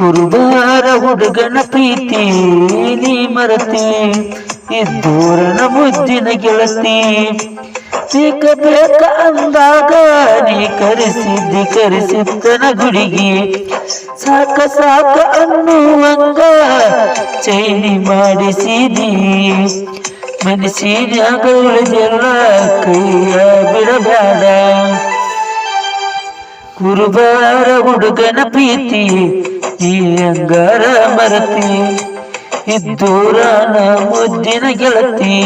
ಕುರುಬಾರ ಹುಡುಗನ ಪ್ರೀತಿ ನೀ ಮರತಿ ಇದ್ದೂರನ ಮುದ್ದಿನ ಗೆಳತಿ. ಬೇಕ ಬೇಕ ಅಂದಾಗ ನೀ ಕರೆಸಿದ್ದಿ, ಕರೆಸಿದ್ದನ ಗುಡಿಗೆ. ಸಾಕ ಸಾಕ ಅನ್ನುವಂಗ ಚೈನಿ ಮಾಡಿಸಿದಿ. ಮನಸ್ಸಿನ್ಯಾಗ ಉಳಿದೆಲ್ಲ ಕೈಯ ಬಿಡಬೇಡ. ಕುರುಬಾರ ಹುಡುಗನ ಪ್ರೀತಿ ಈ ಅಂಗಾರ ಮರತಿ ಇದ್ದೂರನ ಮುದ್ದಿನ ಗೆಳತಿ.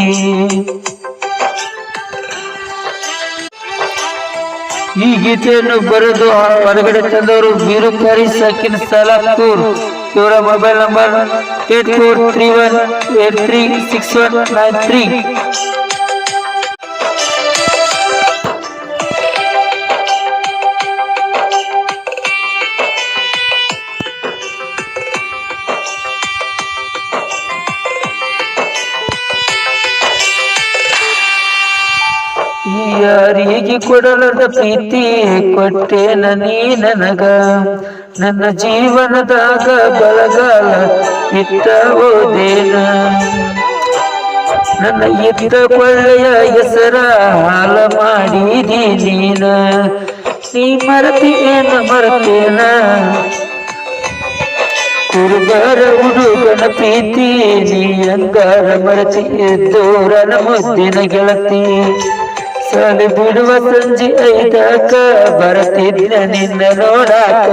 ಈ ಗೀತೆಯನ್ನು ಬರೆದು ಹೊರಗಡೆ ತಂದವರು ಬಿರುಕಾರಿ ಕರಿ ಸಕಿನ್ ಸಲಾಪುರ್ ಇವರ mobile number eight four three one eight three six one nine three. ಯಾರಿಗೆ ಕೊಡಲದ ಪ್ರೀತಿ ಕೊಟ್ಟೇನ ನೀ ನನಗ? ನನ್ನ ಜೀವನದಾಗ ಬಲಗಾಲ ಇಟ್ಟ ಓದೇನ ನನ್ನ ಇದ್ದ ಒಳ್ಳೆಯ ಹೆಸರ ಹಾಲ ಮಾಡಿದಿ ನೀನ? ನೀ ಮರತೇನ ಮರತೇನ? ಕುರುಬರ ಹುಡುಗನ ಪ್ರೀತಿ, ನೀ ಅಂಗಾರ ಮರತಿ ಎದ್ದೋರನ ಮುದ್ದಿನ ಗೆಳತಿ. ಸಾಲಿ ಬಿಡುವ ಸಂಜೆ ಐದಾಕ ಬರತಿದ್ದ ನಿನ್ನ ನೋಡಾಕ.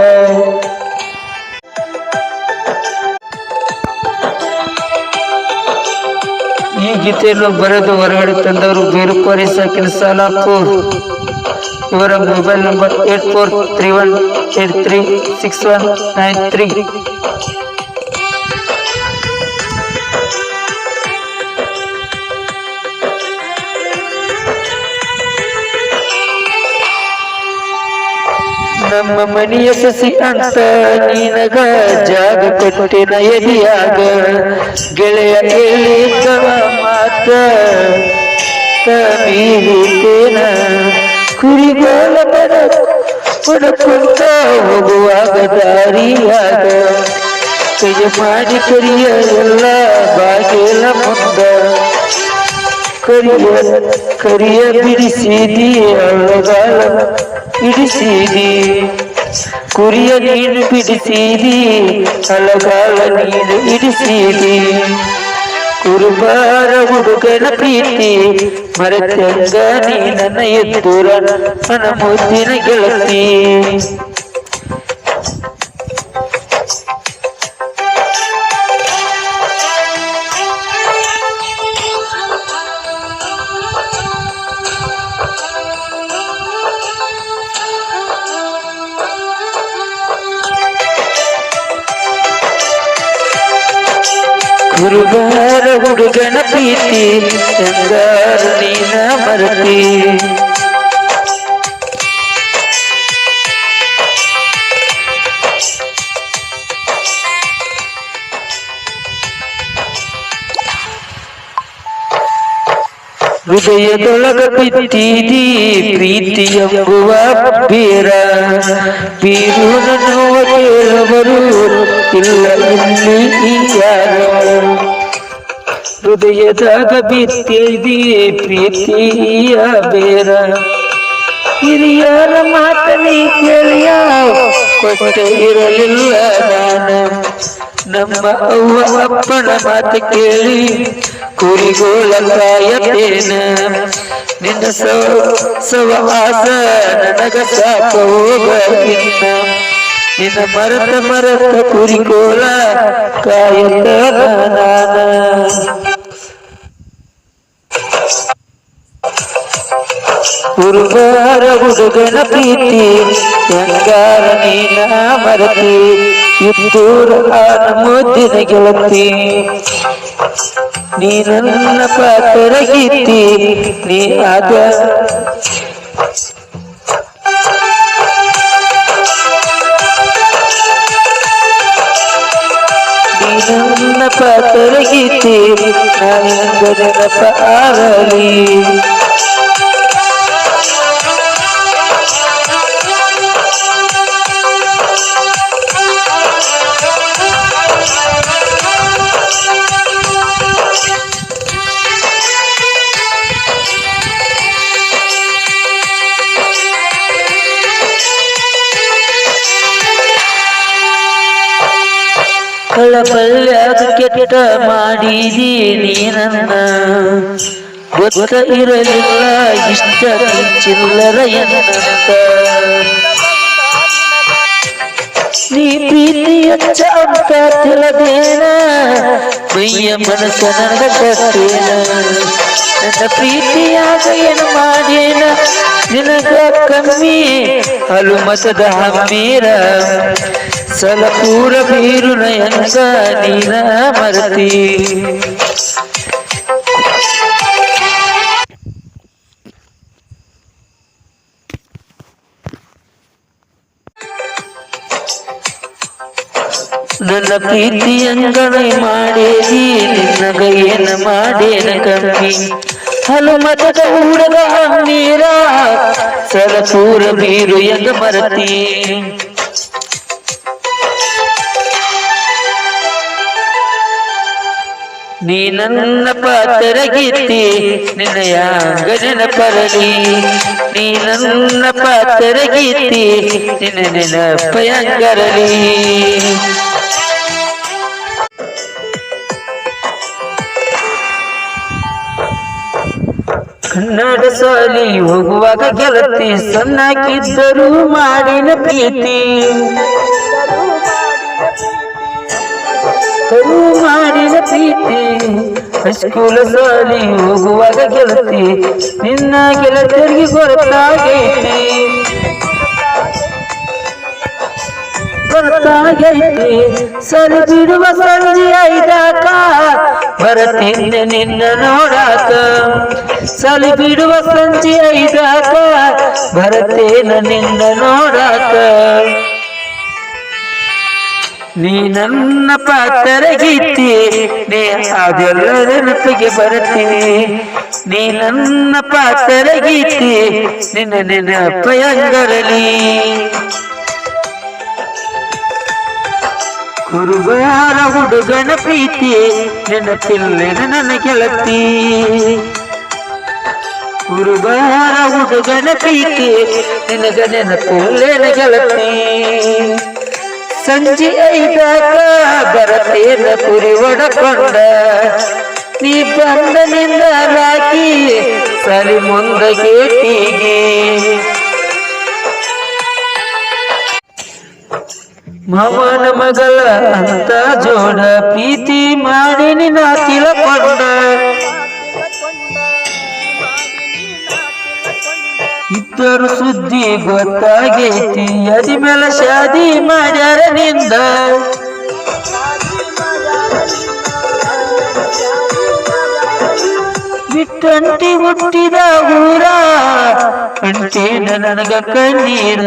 ಈ ಗೀತೆಯನ್ನು ಬರೆದು ಹೊರಗಡೆ ತಂದವರು ಬೇರುಕೋರಿ ಸಾಕಿನ ಸಾಲಾಪುರ್. ಇವರ mobile number eight four three one eight three six one nine three. ನಮ್ಮ ಮನೆಯ ಸಸಿ ಅಂತ ನೀನಗ ಜಾಗ ಕೊಟ್ಟಿನ ಎದಿಯಾಗ ಗೆಳೆಯ ಕೇಳಿದ್ದ ಮಾತ ಮೀರಿತೇನ ಕುರಿಗೋಲ ಬಡ ಪಡ್ಕೊಂತ ಹೋಗುವಾಗ ದಾರಿಯಾಗ. ಕೈ ಮಾಡಿ ಕರಿಯ ಎಲ್ಲ ಬಾಗಿಲ ಮುಂದ ಕರಿಯ ಕರಿಯ ಬಿಡಿಸಿದಿ ಅಳಗಾಲ ಬಿಡಿಸಿದಿ ಕುರಿಯ ನೀನು ಬಿಡಿಸಿದಿ ಅಳಗಾಲ ನೀನು ಇಡಿಸಿದಿ. ಕುರುಬಾರ ಹುಡುಗನ ಪ್ರೀತಿ, ಮರೆತಂಗ ನೀ ನನ್ನ ಎತ್ತುರ ನನ್ನ ಗೆಳತಿ. ಕುರುಬಾರ ಹುಡುಗನ ಪ್ರೀತಿ ಎಂದಾರು ನೀನ ಮರತಿ. ಹೃದಯದೊಳಗ ಬಿತ್ತಿದಿ ಪ್ರೀತಿ ಎಂಬುವ ಬೀರ. ಬೀರು ನೋವ ಕೇಳವರು ಇಲ್ಲ ಇಲ್ಲಿ ಯಾರು ಹೃದಯದಾಗ ಬಿತ್ತಿದಿ ಪ್ರೀತಿಯ ಬೇರ. ಹಿರಿಯರ ಮಾತನಿ ಕೇಳಿಯ ಕೊಟ್ಟೆ ಇರಲಿಲ್ಲ ನಾನು. ನಮ್ಮ ಅವ್ವ ಅಪ್ಪನ ಮಾತು ಕೇಳಿ ಕುರಿಗೋಳ ಕಾಯತೇನ ನಿನ್ನ ಸವ ಸವಾಸ ನನಗ ಸಾಕ ಹೋಗ ಇನ್ನ ನಿನ್ನ ಮರತ ಮರತ ಕುರಿಕೋಲ ಕಾಯತ ನಾನ. ಕುರುಬಾರ ಹುಡುಗನ ಪ್ರೀತಿ, ಹೆಂಗಾರ ನೀನ ಮರತಿ, ಇದ್ದೂರ ಆನ ಮುದ್ದಿನ ಗೆಳತಿ. ನೀ ನನ್ನ ಪಾತ್ರ ಗೀತಿ ನೀ ಆದ ನನ್ನ ಪಾತ್ರ ಗೀತಿ ನಾನು ನೆನಪ ಆಗಲಿ ಪಲ್ಯ ಕೆಟ್ಟ ಮಾಡಿದಿ ನೀನನ್ನ. ಗೊತ್ತ ಇರಲಿಲ್ಲ ಇಷ್ಟ ಚಿಲ್ಲರ ಎನ್ನಂತ ನೀ ಪ್ರೀತಿ ಅಚ್ಚ ಅಂತ ತಿಳದೇನ. ಮೈಯ ಮನಸ್ಸ ನನಗ ಕೊಟ್ಟೇನ ನನ್ನ ಪ್ರೀತಿಯಾಗ ಏನು ಮಾಡೇನ ನಿನಗ ಕಮ್ಮಿ ಅಲು ಮತದ ಹಮ್ಮೀರ ಸಲಪೂರ ಬೀರು ನಯಂಗ ನೀನ ಮರತಿ ನನ್ನ ಪ್ರೀತಿಯಂಗನೆ ಮಾಡೇನಿ ನಿನ್ನ ಗೈಯನ ಮಾಡೇನ ಕಮ್ಮಿ. ಹನುಮತದ ಊಡದ ಹಮ್ಮೀರ ಸರಸೂರ ಬೀರು ಎಂದ ಮರತಿ. ನೀ ನನ್ನ ಪಾತ್ರ ನಿನಯ ನಿನ್ನ ಯಾಂಗ ನೆನಪರಲಿ ನೀ ನನ್ನ ಪಾತ್ರ ಗೀತಿ ನಿನ್ನ ನೆನಪಯಂಗರಲಿ. ಕನ್ನಡ ಸಾಲಿ ಹೋಗುವಾಗ ಗೆಲತಿ ಸಣ್ಣಕ್ಕಿದ್ದರೂ ಮಾಡಿನ ಪ್ರೀತಿ. ತರು ಪ್ರೀತಿ ಹೈಸ್ಕೂಲ ಸಾಲಿ ಹೋಗುವಾಗ ಗೆಳತಿ, ನಿನ್ನ ಗೆಳತಿಯರಿಗೆ ಗೊತ್ತಾಗೈತಿ ಗೊತ್ತಾಗೈತಿ ಸರಿ ಬಿಡುವ ಸಂಜೆ ಐದಾಕ ಬರತಿದ್ದೆ ನಿನ್ನ ನೋಡಾಕ. ಸಲಿ ಬಿಡುವ ಸಂಜೆ ಐದಾಕ, ಬರತೇನ ನಿನ್ನ ನೋಡಾಕ. ನೀ ನನ್ನ ಪಾತ್ರ ಗೀತಿ ನೀ ಅದೆಲ್ಲರ ನೆನಪಿಗೆ ಬರುತ್ತೀನಿ ನೀ ನನ್ನ ಪಾತ್ರ ಗೀತಿ ನಿನ್ನ ನೆನಪಯಂಗರಲಿ ಕುರುಬಾರ ಹುಡುಗನ ಪ್ರೀತಿ ನೆನಪಿಲ್ಲೆನ ನನ್ನ ಗೆಳತಿ ಕುರುಬಾರ ಹುಡುಗನ ಪ್ರೀತಿ, ನಿನಗ ನೆನಪಿಲ್ಲೆನ ಗೆಳತಿ ಸಂಜೆ ಐದಾಗ ಬರತೇನ ಪುರಿ ಒಡಕೊಂಡ ನೀ ಬಂದನಿಂದ ರಾಕಿ ಸರಿ ಮುಂದ ಟೀಗಿ ಮಾವನ ಮಗಳ ಅಂತ ಜೋಡ ಪ್ರೀತಿ ಮಾಡಿ ನಿನ್ನ ತಿಳಕೊಂಡ. ಇದ್ದರು ಸುದ್ದಿ ಗೊತ್ತಾಗೈತಿ. ಅದಿ ಮೇಲೆ ಶಾದಿ ಮಾಡ್ಯಾರ ನಿಂದ ಬಿಟ್ಟಂಟಿ ಹುಟ್ಟಿದ ಊರ. ಅಂಟೇನ ನನಗ ಕಣ್ಣೀರ.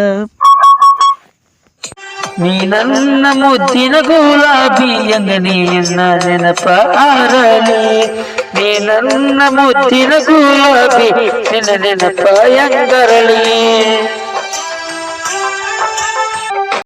ನೀ ನನ್ನ ಮುದ್ದಿನ ಗುಲಾಬಿ ಎಂದ ನನ್ನ ನೆನಪ ಆರಲಿ ನೀ ನನ್ನ ಮುದ್ದಿನ ಗುಲಾಬಿ ನಿನ್ನ ನೆನಪಾಯಂಗರಳಿ.